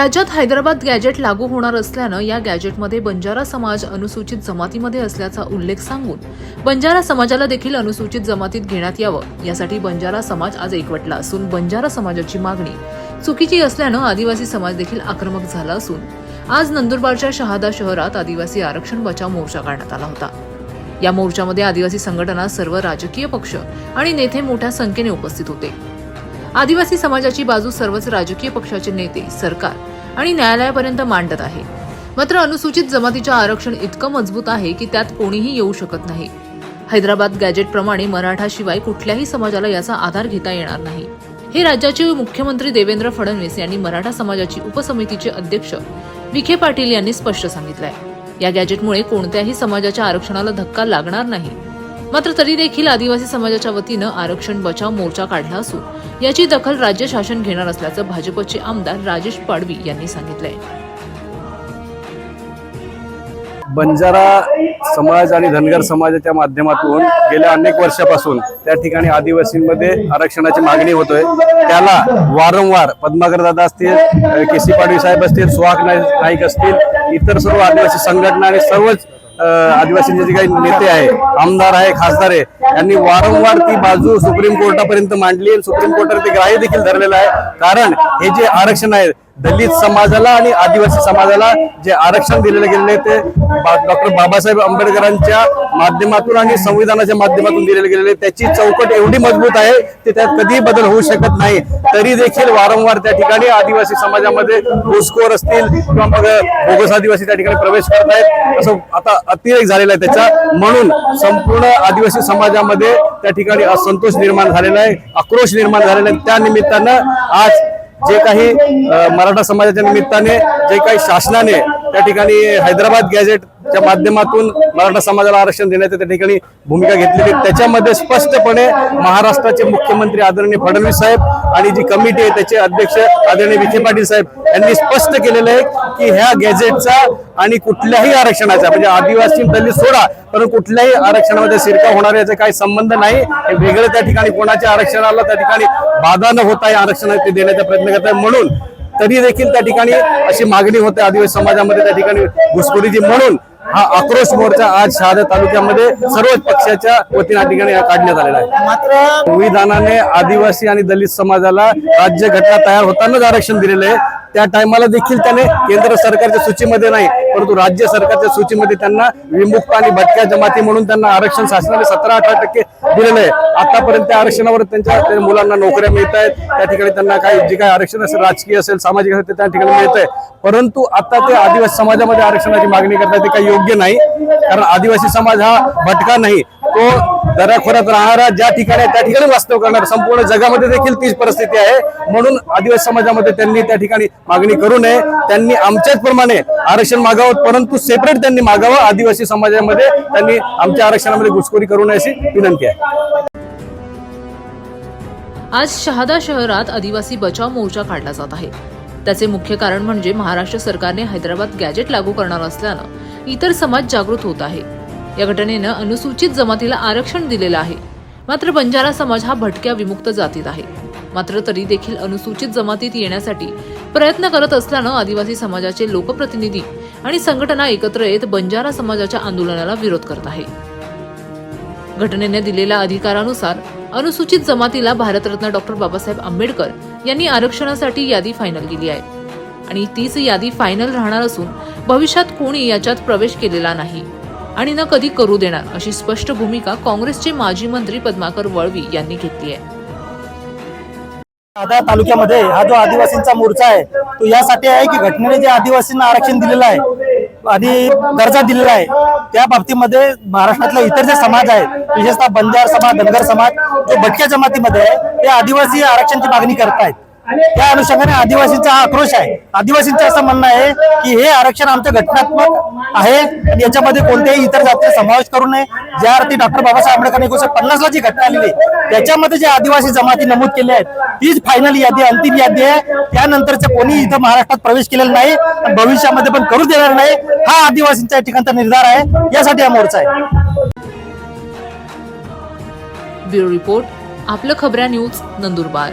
राज्यात हैदराबाद गॅजेट लागू होणार असल्यानं या गॅजेटमध्ये बंजारा समाज अनुसूचित जमातीमध्ये असल्याचा उल्लेख सांगून बंजारा समाजाला देखील अनुसूचित जमातीत घेण्यात यावं. यासाठी बंजारा समाज आज एकवटला असून बंजारा समाजाची मागणी चुकीची असल्यानं आदिवासी समाज देखील आक्रमक झाला असून आज नंदुरबारच्या शहादा शहरात आदिवासी आरक्षण बचाव मोर्चा काढण्यात आला होता. या मोर्चामध्ये आदिवासी संघटना सर्व राजकीय पक्ष आणि नेते मोठ्या संख्येने उपस्थित होते. आदिवासी समाजाची बाजू सर्वच राजकीय पक्षाचे नेते सरकार आणि न्यायालयापर्यंत मांडत आहे. मात्र अनुसूचित जमातीच्या आरक्षण इतकं मजबूत आहे की त्यात कोणीही येऊ शकत नाही. हैदराबाद गॅजेटप्रमाणे मराठाशिवाय कुठल्याही समाजाला याचा आधार घेता येणार नाही. हे राज्याचे मुख्यमंत्री देवेंद्र फडणवीस यांनी मराठा समाजाची उपसमितीचे अध्यक्ष विखे पाटील यांनी स्पष्ट सांगितलंय. या गॅजेटमुळे कोणत्याही समाजाच्या आरक्षणाला धक्का लागणार नाही. मात्र तरी देखील आदिवासी समाजाच्या वतीनं आरक्षण बचाव मोर्चा काढला असून याची दखल राज्य शासन घेणार असल्याचं भाजपचे आमदार राजेश पाडवी यांनी सांगितलंय. बंजारा समाज आणि धनगर समाजाच्या माध्यमातून गेल्या अनेक वर्षापासून त्या ठिकाणी आदिवासींमध्ये आरक्षणाची मागणी होतोय. त्याला वारंवार पद्माकर दादा असतील के सी पाडवी साहेब असतील सुहाग नाईक असतील इतर सर्व आदिवासी संघटना आणि सर्वच आदिवासींचे जे काही नेते आहे आमदार आहे खासदार आहे यांनी वारंवार ती बाजू सुप्रीम कोर्टापर्यंत मांडली आणि सुप्रीम कोर्टाने ते ग्राह्य देखील धरलेलं आहे. कारण हे जे आरक्षण आहे दलित समाजाला आणि आदिवासी समाजाला जे आरक्षण दिलेले गेलेले ते डॉक्टर बाबासाहेब आंबेडकरांच्या माध्यमातून आणि संविधानाच्या माध्यमातून दिलेले गेलेले त्याची चौकट एवढी मजबूत आहे की त्यात कधीही बदल होऊ शकत नाही. तरी देखील वारंवार त्या ठिकाणी आदिवासी समाजामध्ये घुसखोर असतील किंवा मग बोगस आदिवासी त्या ठिकाणी प्रवेश करत आहेत असं आता अतिरेक झालेला आहे त्याचा. म्हणून संपूर्ण आदिवासी समाजामध्ये त्या ठिकाणी असंतोष निर्माण झालेला आहे. आक्रोश निर्माण झालेला आहे. त्या निमित्तानं आज जे काही मराठा समाजाच्या निमित्ताने जे काही शासनाने त्या ठिकाणी हैदराबाद गॅझेटच्या माध्यमातून मराठा समाजाला आरक्षण देण्याची त्या ठिकाणी भूमिका घेतलेली त्याच्यामध्ये स्पष्टपणे महाराष्ट्राचे मुख्यमंत्री आदरणीय फडणवीस साहेब आणि जी कमिटी आहे त्याचे अध्यक्ष आदरणीय विखे पाटील साहेब यांनी स्पष्ट केलेलं आहे की ह्या गॅझेटचा आणि कुठल्याही आरक्षणाचा म्हणजे आदिवासी दलित सोडा पण कुठल्याही आरक्षणामध्ये शिरका होणार याचा काही संबंध नाही. हे वेगळं त्या ठिकाणी कोणाच्या आरक्षणाला त्या ठिकाणी बाधा न होता या आरक्षण ते देण्याचा प्रयत्न करत आहे. म्हणून तरी देखील त्या ठिकाणी अशी मागणी होते आदिवासी समाजामध्ये त्या ठिकाणी घुसखोरीची. म्हणून हा आक्रोश मोर्चा आज शहादा तालुक्यामध्ये सर्वच पक्षाच्या वतीने ठिकाणी काढण्यात आलेला आहे. मात्र संविधानाने आदिवासी आणि दलित समाजाला राज्य घटना तयार होतानाच आरक्षण दिलेलं आहे. त्या टायमाला देखील त्याने केंद्र सरकारच्या सूचीमध्ये नाही परंतु राज्य सरकारच्या सूचीमध्ये त्यांना विमुक्त आणि भटक्या जमाती म्हणून त्यांना आरक्षण शासनाने सतरा अठरा टक्के दिलेलं आहे. आतापर्यंत त्या आरक्षणावर त्यांच्या मुलांना नोकऱ्या मिळत आहेत. त्या ठिकाणी त्यांना काही जे काही आरक्षण असेल राजकीय असेल सामाजिक असेल ते त्या ठिकाणी मिळत आहे. परंतु आता ते आदिवासी समाजामध्ये आरक्षणाची मागणी करतात ते काही योग्य नाही. कारण आदिवासी समाज हा भटका नाही. तो दऱ्याखोऱ्यात राहणारा ज्या ठिकाणी आहे त्या ठिकाणी वास्तव करणार संपूर्ण जगामध्ये देखील तीच परिस्थिती आहे. म्हणून आदिवासी समाजामध्ये त्यांनी त्या ठिकाणी मागणी करू नये. त्यांनी आमच्याच प्रमाणे आरक्षण मागावं परंतु सेपरेट त्यांनी मागावं. आदिवासी समाजामध्ये त्यांनी आमच्या आरक्षणामध्ये घुसखोरी करू नये अशी विनंती आहे. आज शहादा शहरात आदिवासी बचाव मोर्चा काढला जात आहे. त्याचे मुख्य कारण म्हणजे महाराष्ट्र सरकारने हैदराबाद गॅजेट लागू करणार असल्यानं इतर समाज जागृत होत आहे. या घटनेनं अनुसूचित जमातीला आरक्षण दिलेलं आहे. मात्र बंजारा समाज हा भटक्या विमुक्त जातीत आहे. मात्र तरी देखील अनुसूचित जमातीत येण्यासाठी प्रयत्न करत असल्यानं आदिवासी समाजाचे लोकप्रतिनिधी आणि संघटना एकत्र येत बंजारा समाजाच्या आंदोलनाला विरोध करत आहे. घटनेने दिलेल्या अधिकारानुसार अनुसूचित जमातीला भारतरत्न डॉक्टर बाबासाहेब आंबेडकर यांनी आरक्षणासाठी यादी फायनल केली आहे. आणि तीच यादी फायनल राहणार असून भविष्यात कोणी याच्यात प्रवेश केलेला नाही आणि न कधी करू देणार अशी स्पष्ट भूमिका काँग्रेसचे माजी मंत्री पद्माकर वळवी यांनी घेतली आहे. आदा तालुक्यामध्ये हा जो आदिवासींचा मोर्चा आहे तो यासाठी आहे की घटनेने जे आदिवासींना आरक्षण दिलेलं आहे आणि दर्जा दिलेला आहे त्या बाबतीमध्ये महाराष्ट्रातले इतर जे समाज आहेत विशेषतः बंजार समाज धनगर समाज जो भटक्या जमातीमध्ये आहे ते आदिवासी आरक्षणची मागणी करतायत. त्या अनुषंगाने आदिवासींचा हा आक्रोश आहे. आदिवासींचं असं म्हणणं आहे की हे आरक्षण आमचं घटनात्मक आहे. आणि याच्यामध्ये कोणत्याही इतर जातीचा समावेश करू नये. ज्या अर्थी डॉक्टर बाबासाहेब आंबेडकर एकोणीशे पन्नास ला जी घटना आलेली आहे त्याच्यामध्ये जे आदिवासी जमाती नमूद केले आहेत तीच फायनल यादी अंतिम यादी आहे. त्यानंतरचं कोणी इथं महाराष्ट्रात प्रवेश केलेला नाही. भविष्यामध्ये पण करू देणार नाही. हा आदिवासींचा या ठिकाणचा निर्धार आहे. यासाठी हा मोर्चा आहे. ब्युरो रिपोर्ट आपलं खबऱ्या न्यूज नंदुरबार.